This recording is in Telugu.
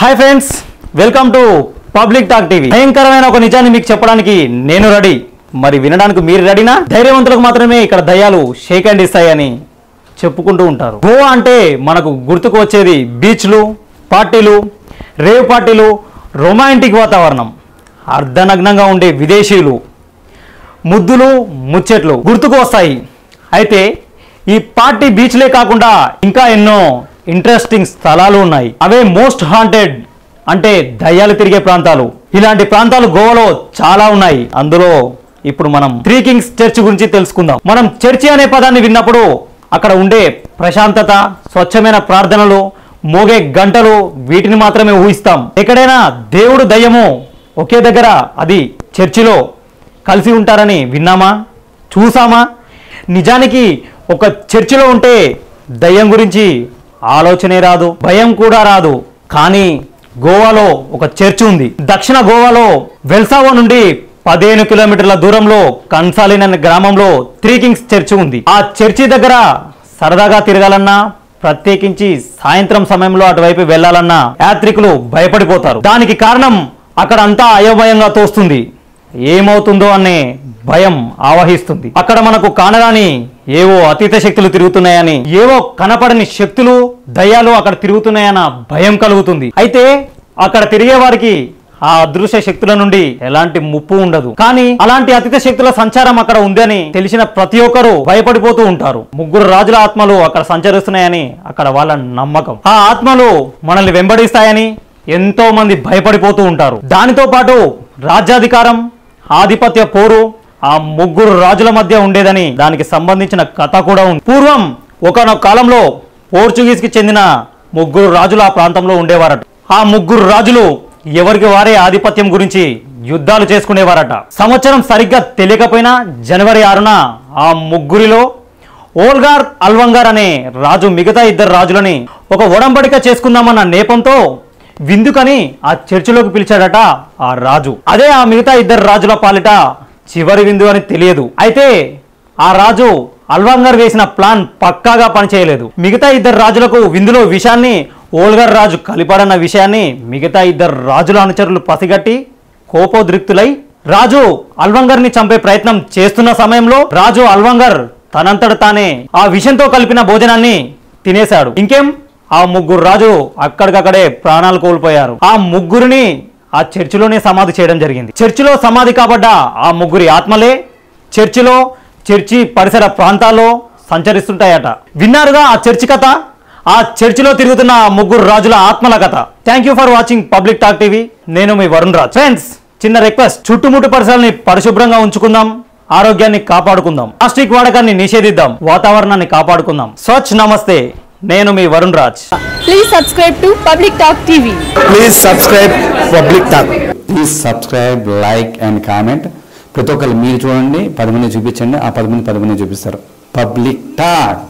Hi friends welcome to public talk TV భయంకరమైన ఒక నిజాన్ని మీకు చెప్పడానికి నేను రెడీ. మరి వినడానికి మీరు రెడీనా? ధైర్యవంతులకు మాత్రమే ఇక్కడ దయ్యాలు షేక్ అండ్ ఇస్తాయని చెప్పుకుంటూ ఉంటారు. గోవా అంటే మనకు గుర్తుకు వచ్చేది బీచ్లు పార్టీలు రేవ్ పార్టీలు రొమాంటిక్ వాతావరణం అర్ధనగ్నంగా ఉండే విదేశీయులు ముద్దులు ముచ్చట్లు గుర్తుకు వస్తాయి. అయితే ఈ పార్టీ బీచ్లే కాకుండా ఇంకా ఎన్నో ఇంట్రెస్టింగ్ స్థలాలు ఉన్నాయి. అవే మోస్ట్ హాంటెడ్ అంటే దయ్యాలు తిరిగే ప్రాంతాలు. ఇలాంటి ప్రాంతాలు గోవాలో చాలా ఉన్నాయి. అందులో ఇప్పుడు మనం త్రీ కింగ్స్ చర్చ్ గురించి తెలుసుకుందాం. మనం చర్చి అనే పదాన్ని విన్నప్పుడు అక్కడ ఉండే ప్రశాంతత స్వచ్ఛమైన ప్రార్థనలు మోగే గంటలు వీటిని మాత్రమే ఊహిస్తాం. ఎక్కడైనా దేవుడు దయ్యము ఒకే దగ్గర అది చర్చిలో కలిసి ఉంటారని విన్నామా? చూసామా? నిజానికి ఒక చర్చిలో ఉంటే దయ్యం గురించి ఆలోచనే రాదు భయం కూడా రాదు. కానీ గోవాలో ఒక చర్చ్ ఉంది. దక్షిణ గోవాలో వెల్సావో నుండి పదిహేను కిలోమీటర్ల దూరంలో కన్సాలిన్ అనే గ్రామంలో త్రీ కింగ్స్ చర్చి ఉంది. ఆ చర్చి దగ్గర సరదాగా తిరగాలన్నా ప్రత్యేకించి సాయంత్రం సమయంలో అటువైపు వెళ్ళాలన్నా యాత్రికులు భయపడిపోతారు. దానికి కారణం అక్కడ అంతా అయోమయంగా తోస్తుంది. ఏమవుతుందో అనే భయం ఆవహిస్తుంది. అక్కడ మనకు కానరాని ఏవో అతీత శక్తులు తిరుగుతున్నాయని ఏవో కనపడని శక్తులు దయ్యాలు అక్కడ తిరుగుతున్నాయన్న భయం కలుగుతుంది. అయితే అక్కడ తిరిగే వారికి ఆ అదృశ్య శక్తుల నుండి ఎలాంటి ముప్పు ఉండదు. కానీ అలాంటి అతిథ శక్తుల సంచారం అక్కడ ఉందని తెలిసిన ప్రతి ఒక్కరూ భయపడిపోతూ ఉంటారు. ముగ్గురు రాజుల ఆత్మలు అక్కడ సంచరిస్తున్నాయని అక్కడ వాళ్ళ నమ్మకం. ఆ ఆత్మలు మనల్ని వెంబడిస్తాయని ఎంతో మంది భయపడిపోతూ ఉంటారు. దానితో పాటు రాజ్యాధికారం ఆధిపత్య పోరు ఆ ముగ్గురు రాజుల మధ్య ఉండేదని దానికి సంబంధించిన కథ కూడా ఉంది. పూర్వం ఒకనొక కాలంలో పోర్చుగీస్కి చెందిన ముగ్గురు రాజులు ఆ ప్రాంతంలో ఉండేవారట. ఆ ముగ్గురు రాజులు ఎవరికి వారే ఆధిపత్యం గురించి యుద్ధాలు చేసుకునేవారట. సంవత్సరం సరిగ్గా తెలియకపోయినా జనవరి ఆరున ఆ ముగ్గురిలో ఓల్గార్ అల్వంగార్ అనే రాజు మిగతా ఇద్దరు రాజులని ఒక ఒడంబడిక చేసుకుందామన్న నేపంతో విందుకని ఆ చర్చిలోకి పిలిచాడట ఆ రాజు. అదే ఆ మిగతా ఇద్దరు రాజుల పాలిట చివరి విందు అని తెలియదు. అయితే ఆ రాజు అల్వంగర్ వేసిన ప్లాన్ పక్కాగా పనిచేయలేదు. మిగతా ఇద్దరు రాజులకు విందులో విషయాన్ని ఓల్గర్ రాజు కలిపాడన్న విషయాన్ని మిగతా ఇద్దరు రాజుల అనుచరులు పసిగట్టి కోపోద్రిక్తులై రాజు అల్వంగర్ని చంపే ప్రయత్నం చేస్తున్న సమయంలో రాజు అల్వంగర్ తనంతట తానే ఆ విషంతో కలిపిన భోజనాన్ని తినేశాడు. ఇంకేం? ఆ ముగ్గురు రాజు అక్కడికక్కడే ప్రాణాలు కోల్పోయారు. ఆ ముగ్గురిని ఆ చర్చిలోనే సమాధి చేయడం జరిగింది. చర్చిలో సమాధి కాబడ్డ ఆ ముగ్గురి ఆత్మలే? చర్చిలో చర్చి పరిసర ప్రాంతాల్లో సంచరిస్తుంటాయట. విన్నారుగా ఆ చర్చి కథ? ఆ చర్చిలో తిరుగుతున్న ముగ్గురు రాజుల ఆత్మల కథ. Thank you for watching public talk TV నేను మీ వరుణ్ రాజ్. ఫ్రెండ్స్ చిన్న రిక్వెస్ట్ చుట్టుముట్టు పరిసరాలని పరిశుభ్రంగా ఉంచుకుందాం ఆరోగ్యాన్ని కాపాడుకుందాం ప్లాస్టిక్ వాడకాన్ని నిషేధిద్దాం వాతావరణాన్ని కాపాడుకుందాం. స్వచ్ఛ నమస్తే. నేను మీ Varun Raj. Please subscribe to public talk TV please subscribe public talk please subscribe like and comment ప్రతి ఒక్కరు మీరు చూడండి పది మంది చూపించండి ఆ పది మంది పది మంది చూపిస్తారు పబ్లిక్ టాక్